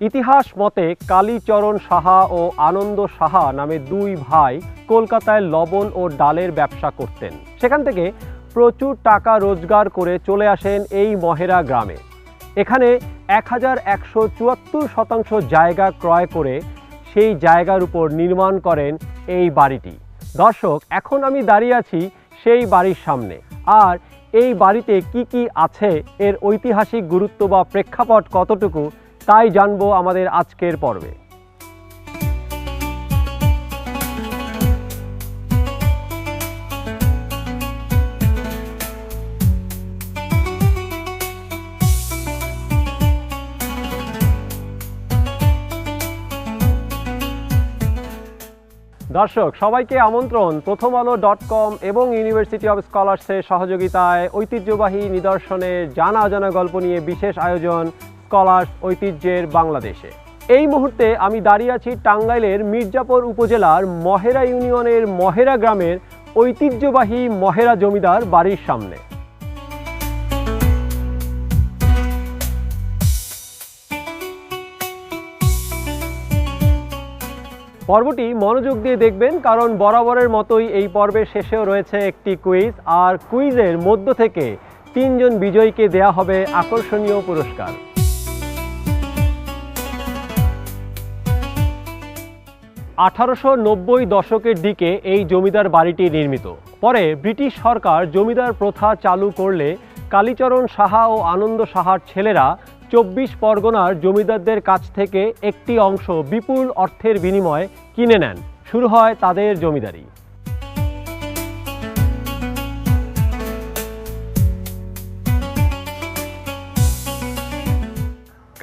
ইতিহাস মতে কালীচরণ সাহা ও আনন্দ সাহা নামে দুই ভাই কলকাতায় লবণ ও ডালের ব্যবসা করতেন। সেখান থেকে প্রচুর টাকা রোজগার করে চলে আসেন এই মহেরা গ্রামে। এখানে এক হাজার একশো চুয়াত্তর শতাংশ জায়গা ক্রয় করে সেই জায়গার উপর নির্মাণ করেন এই বাড়িটি। দর্শক, এখন আমি দাঁড়িয়ে আছি সেই বাড়ির সামনে। আর এই বাড়িতে কি কি আছে, এর ঐতিহাসিক গুরুত্ব বা প্রেক্ষাপট কতটুকু তাই জানব আমাদের আজকের পর্বে। দর্শক, সবাইকে আমন্ত্রণ প্রথম আলো ডট কম এবং ইউনিভার্সিটি অফ স্কলার্সের সহযোগিতায় ঐতিহ্যবাহী নিদর্শনের জানা অজানা গল্প নিয়ে বিশেষ আয়োজন স্কলার্স ঐতিহ্যের বাংলাদেশে। এই মুহূর্তে আমি দাঁড়িয়ে আছি টাঙ্গাইলের মির্জাপুর উপজেলার মহেরা ইউনিয়নের মহেরা গ্রামের ঐতিহ্যবাহী মহেরা জমিদার বাড়ির সামনে। পর্বটি মনোযোগ দিয়ে দেখবেন, কারণ বরাবরের মতোই এই পর্বের শেষেও রয়েছে একটি কুইজ, আর কুইজের মধ্য থেকে তিনজন বিজয়ীকে দেয়া হবে আকর্ষণীয় পুরস্কার। আঠারোশো নব্বই দশকের দিকে এই জমিদার বাড়িটি নির্মিত। পরে ব্রিটিশ সরকার জমিদার প্রথা চালু করলে কালীচরণ সাহা ও আনন্দ সাহার ছেলেরা চব্বিশ পরগনার জমিদারদের কাছ থেকে একটি অংশ বিপুল অর্থের বিনিময়ে কিনে নেন। শুরু হয় তাদের জমিদারি।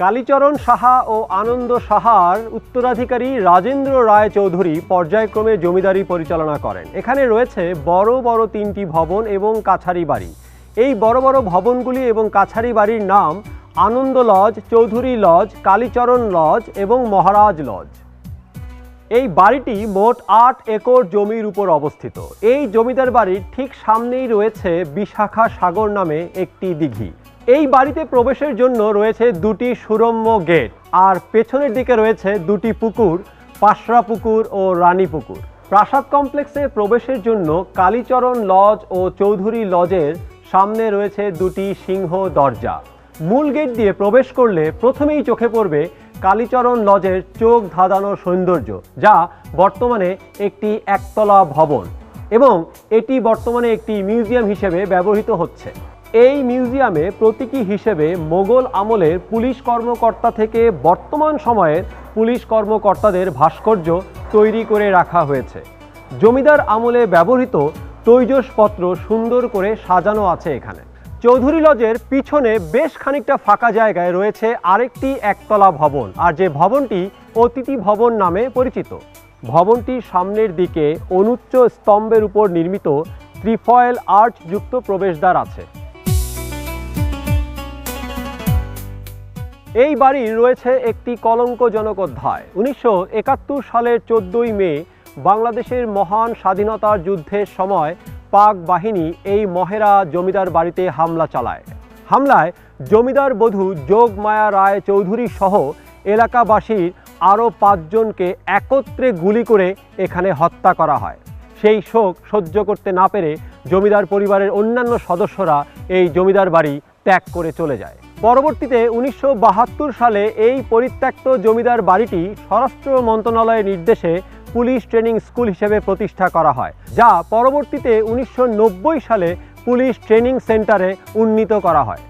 কালীচরণ সাহা ও আনন্দ সাহার উত্তরাধিকারী রাজেন্দ্র রায় চৌধুরী পর্যায়ক্রমে জমিদারি পরিচালনা করেন। এখানে রয়েছে বড় বড় তিনটি ভবন এবং কাছারি বাড়ি। এই বড় বড় ভবনগুলি এবং কাছারি বাড়ির নাম Anand lodge, Chowdhury lodge, Kalicharan lodge এবং মহারাজ লজ। এই বাড়িটি মোট আট একর জমির উপর অবস্থিত। এই জমিদার বাড়ির ঠিক সামনেই রয়েছে বিশাখা সাগর নামে একটি দিঘি। এই বাড়িতে প্রবেশের জন্য রয়েছে দুটি সুরম্য গেট, আর পেছনের দিকে রয়েছে দুটি পুকুর, পাশরা পুকুর ও রানী পুকুর। প্রাসাদ কমপ্লেক্সে প্রবেশের জন্য কালীচরণ লজ ও চৌধুরী লজের সামনে রয়েছে দুটি সিংহ দরজা। মূল গেট দিয়ে প্রবেশ করলে প্রথমেই চোখে পড়বে কালীচরণ লজের চোখ ধাঁধানো সৌন্দর্য, যা বর্তমানে একটি একতলা ভবন, এবং এটি বর্তমানে একটি মিউজিয়াম হিসেবে ব্যবহৃত হচ্ছে। এই মিউজিয়ামে প্রতীকী হিসেবে মোগল আমলের পুলিশ কর্মকর্তা থেকে বর্তমান সময়ের পুলিশ কর্মকর্তাদের ভাস্কর্য তৈরি করে রাখা হয়েছে। জমিদার আমলে ব্যবহৃত তৈজসপত্র সুন্দর করে সাজানো আছে এখানে। চৌধুরী লজের পিছনে বেশ খানিকটা ফাঁকা জায়গায় রয়েছে আরেকটি একতলা ভবন, আর যে ভবনটি অতিথি ভবন নামে পরিচিত। ভবনটির সামনের দিকে অনুচ্চ স্তম্ভের উপর নির্মিত ত্রিফয়েল আর্চযুক্ত প্রবেশদ্বার আছে। এই বাড়ির রয়েছে একটি কলঙ্কজনক অধ্যায়। উনিশশো একাত্তর সালের চোদ্দই মে বাংলাদেশের মহান স্বাধীনতার যুদ্ধের সময় পাক বাহিনী এই মহেরা জমিদার বাড়িতে হামলা চালায়। হামলায় জমিদার বধূ যোগমায়া রায় চৌধুরী সহ এলাকাবাসীর আরও পাঁচজনকে একত্রে গুলি করে এখানে হত্যা করা হয়। সেই শোক সহ্য করতে না পেরে জমিদার পরিবারের অন্যান্য সদস্যরা এই জমিদার বাড়ি ত্যাগ করে চলে যায়। পরবর্তীতে উনিশশো বাহাত্তর সালে এই পরিত্যক্ত জমিদার বাড়িটি স্বরাষ্ট্র মন্ত্রণালয়ের নির্দেশে পুলিশ ট্রেনিং স্কুল হিসেবে প্রতিষ্ঠা করা হয়, যা পরবর্তীতে উনিশশো নব্বই সালে পুলিশ ট্রেনিং সেন্টারে উন্নীত করা হয়।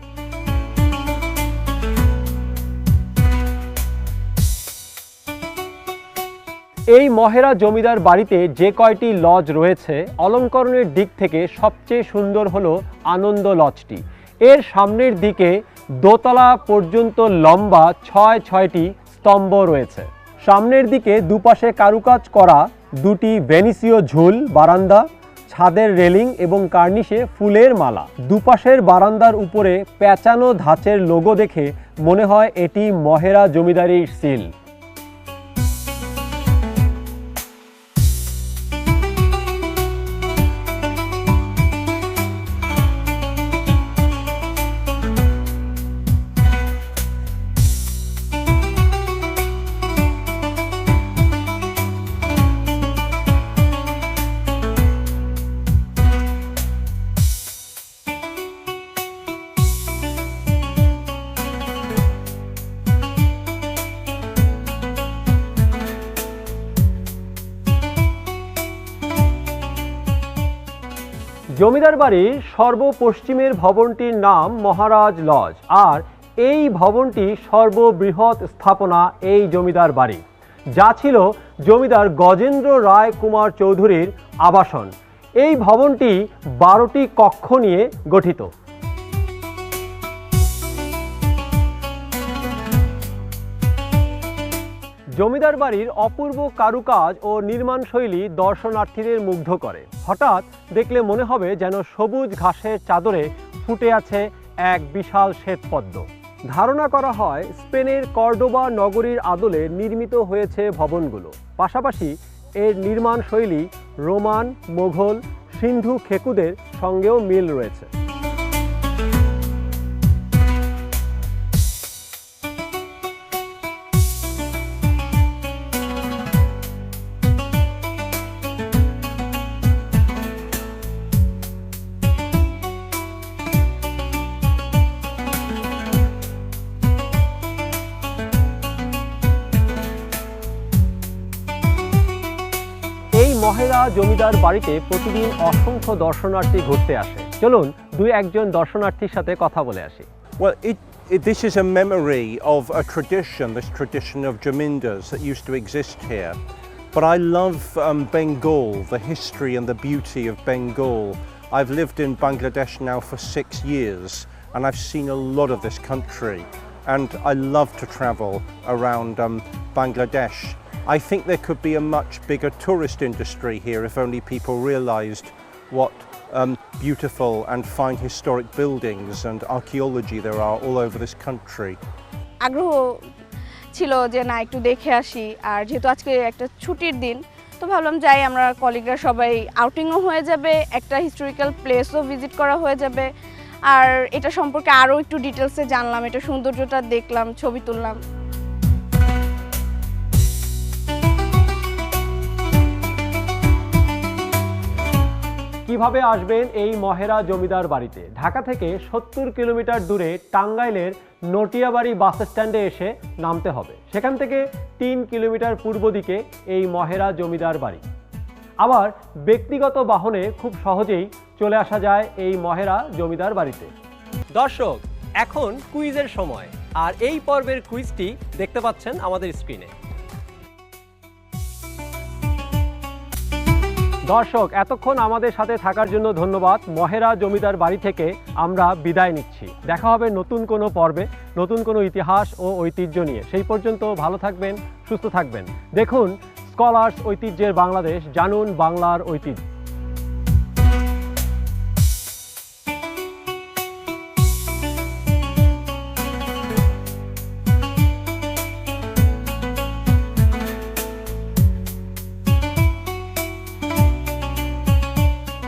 এই মহেরা জমিদার বাড়িতে যে কয়টি লজ রয়েছে, অলঙ্করণের দিক থেকে সবচেয়ে সুন্দর হলো আনন্দ লজটি। এর সামনের দিকে দোতলা পর্যন্ত লম্বা ছয় ছয়টি স্তম্ভ রয়েছে। সামনের দিকে দুপাশে কারুকাজ করা দুটি ভেনিসীয় ঝুল, বারান্দা, ছাদের রেলিং এবং কার্নিশে ফুলের মালা। দুপাশের বারান্দার উপরে প্যাঁচানো ধাঁচের লোগো দেখে মনে হয় এটি মহেরা জমিদারির সিল। জমিদার বাড়ির সর্বপশ্চিমের ভবনটির নাম মহারাজ লজ, আর এই ভবনটি সর্ববৃহৎ স্থাপনা এই জমিদার বাড়ি, যা ছিল জমিদার গজেন্দ্র রায় কুমার চৌধুরীর আবাসন। এই ভবনটি বারোটি কক্ষ নিয়ে গঠিত। জমিদার বাড়ির অপূর্ব কারুকাজ ও নির্মাণ শৈলী দর্শনার্থীদের মুগ্ধ করে। হঠাৎ দেখলে মনে হবে যেন সবুজ ঘাসের চাদরে ফুটে আছে এক বিশাল শ্বেতপদ্ম। ধারণা করা হয় স্পেনের কর্ডোবা নগরীর আদলে নির্মিত হয়েছে ভবনগুলো। পাশাপাশি এর নির্মাণ শৈলী রোমান, মোঘল, সিন্ধু খেকুদের সঙ্গেও মিল রয়েছে। মহেরা জমিদার বাড়িতে প্রতিদিন অসংখ্য দর্শনার্থী ঘুরতে আসে চলুন দুই একজন দর্শনার্থীর সাথে কথা বলে আসি Well, it, it, this is a memory of a tradition, this tradition of Jamindars that used to exist here. But I love um, Bengal, the history and the beauty of Bengal. I've lived in Bangladesh now for six years and I've seen a lot of this country. And I love to travel around um, Bangladesh. I think there could be a much bigger tourist industry here if only people realised what um, beautiful and fine historic buildings and archaeology there are all over this country. আগ্রহ ছিল যে না একটু দেখে আসি আর যেহেতু আজকে একটা ছুটির দিন তো ভাবলাম যাই আমরা কলিগরা সবাই আউটিংও হয়ে যাবে একটা হিস্টোরিক্যাল প্লেসও ভিজিট করা হয়ে যাবে আর এটা সম্পর্কে আরও একটু ডিটেলসে জানলাম এটা সৌন্দর্যটা দেখলাম ছবি তুললাম কীভাবে আসবেন এই মহেরা জমিদার বাড়িতে? ঢাকা থেকে সত্তর কিলোমিটার দূরে টাঙ্গাইলের নটিয়াবাড়ি বাস স্ট্যান্ডে এসে নামতে হবে। সেখান থেকে তিন কিলোমিটার পূর্ব দিকে এই মহেরা জমিদার বাড়ি। আবার ব্যক্তিগত বাহনে খুব সহজেই চলে আসা যায় এই মহেরা জমিদার বাড়িতে। দর্শক, এখন কুইজের সময়। আর এই পর্বের কুইজটি দেখতে পাচ্ছেন আমাদের স্ক্রিনে। দর্শক, এতক্ষণ আমাদের সাথে থাকার জন্য ধন্যবাদ। মহেরা জমিদার বাড়ি থেকে আমরা বিদায় নিচ্ছি। দেখা হবে নতুন কোনো পর্বে, নতুন কোনো ইতিহাস ও ঐতিহ্য নিয়ে। সেই পর্যন্ত ভালো থাকবেন, সুস্থ থাকবেন। দেখুন, স্কলার্স ঐতিহ্যের বাংলাদেশ, জানুন বাংলার ঐতিহ্য।